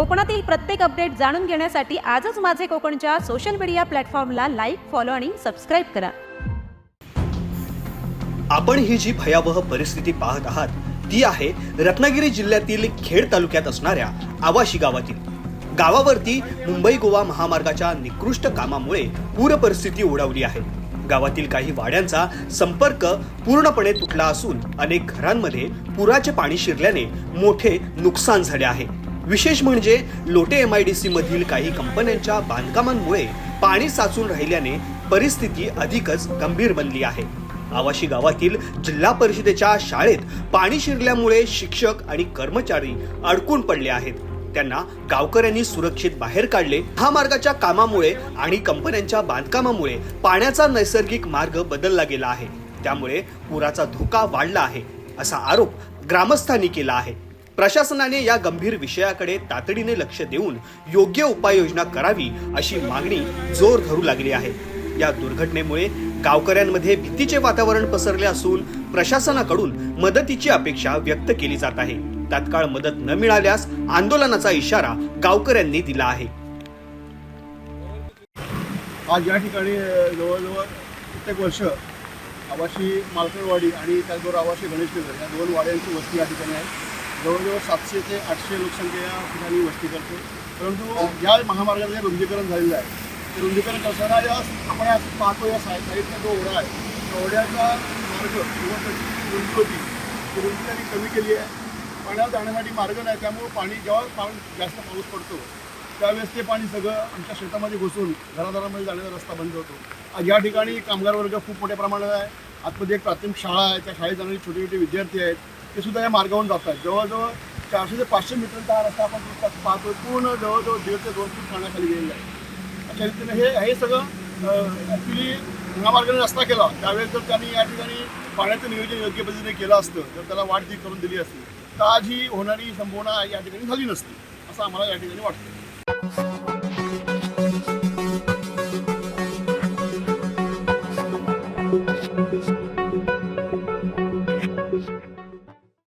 कोकणातील प्रत्येक अपडेट जाणून घेण्यासाठी आजच माझे कोकणच्या सोशल मीडिया प्लॅटफॉर्मला लाईक फॉलो आणि सबस्क्राईब करा. आपण ही जी भयावह परिस्थिती पाहत आहात ती आहे रत्नागिरी जिल्ह्यातील खेड तालुक्यात असणाऱ्या आवाशी गावातील. गावावरती मुंबई गोवा महामार्गाच्या निकृष्ट कामामुळे पूर परिस्थिती ओढावली आहे. गावातील काही वाड्यांचा संपर्क पूर्णपणे तुटला असून अनेक घरांमध्ये पुराचे पाणी शिरल्याने मोठे नुकसान झाले आहे. विशेष म्हणजे Lote M I D C मधील काही कंपन्यांच्या बांधकामांमुळे पाणी साचून राहिल्याने परिस्थिती अधिकच गंभीर बनली आहे. आवाशी गावातील जिल्हा परिषदेच्या शाळेत पाणी शिरल्यामुळे शिक्षक आणि कर्मचारी अडकून पडले आहेत. त्यांना गावकऱ्यांनी सुरक्षित बाहेर काढले. महामार्गाच्या कामामुळे आणि कंपन्यांच्या बांधकामामुळे पाण्याचा नैसर्गिक मार्ग बदलला गेला आहे. त्यामुळे पुराचा धोका वाढला आहे असा आरोप ग्रामस्थांनी केला आहे. प्रशासनाने या गंभीर विषयाकडे तातडीने लक्ष देऊन योग्य उपाययोजना करावी अशी मागणी जोर धरू लागली आहे. या दुर्घटनेमुळे गावकऱ्यांमध्ये भीतीचे वातावरण पसरले असून प्रशासनाकडून मदतीची अपेक्षा व्यक्त केली जात आहे. तात्काळ मदत न मिळाल्यास आंदोलनाचा इशारा गावकऱ्यांनी दिला आहे. आज या ठिकाणी जवळजवळ प्रत्येक वर्ष आवाशी मालकरवाडी आणि त्याचबरोबर आवाशी गणेशनगर या दोन वाड्यांची वस्ती या ठिकाणी आहे. जवळजवळ सातशे ते आठशे लोकसंख्या या ठिकाणी वस्ती करते. परंतु या महामार्गाचं जे रुंदीकरण झालेलं आहे ते रुंदीकरण करताना या आपण आज पाहतो या साय साईडचा जो ओढा आहे त्या ओढ्याचा मार्ग किंवा त्याची जी रुंदी होती ती रुंदी त्यांनी कमी केली आहे. पाण्यावर जाण्यासाठी मार्ग नाही त्यामुळे पाणी जेव्हा पाऊस जास्त पाऊस पडतो त्यावेळेस ते पाणी सगळं आमच्या शेतामध्ये घुसून घरादारामध्ये जाण्याचा रस्ता बंद होतो. या ठिकाणी कामगार वर्ग खूप मोठ्या प्रमाणात आहे. आतमध्ये एक प्राथमिक शाळा आहे त्या शाळेत जाणारे छोटे छोटे विद्यार्थी आहेत. ते सुद्धा या मार्गावरून जात आहेत. जवळजवळ चारशे ते पाचशे मीटरचा हा रस्ता आपण पाहतो. पूर्ण जवळजवळ दीड ते दोन फूट खाण्याखाली गेलेला आहे. अशा रीतीने हे हे सगळं ॲक्च्युली महामार्गाने रस्ता केला. त्यावेळेस जर त्यांनी या ठिकाणी पाण्याचं नियोजन योग्य पद्धतीने केलं असतं जर त्याला वाट जी करून दिली असती तर आज ही होणारी संभावना या ठिकाणी झाली नसती असं आम्हाला या ठिकाणी वाटतं.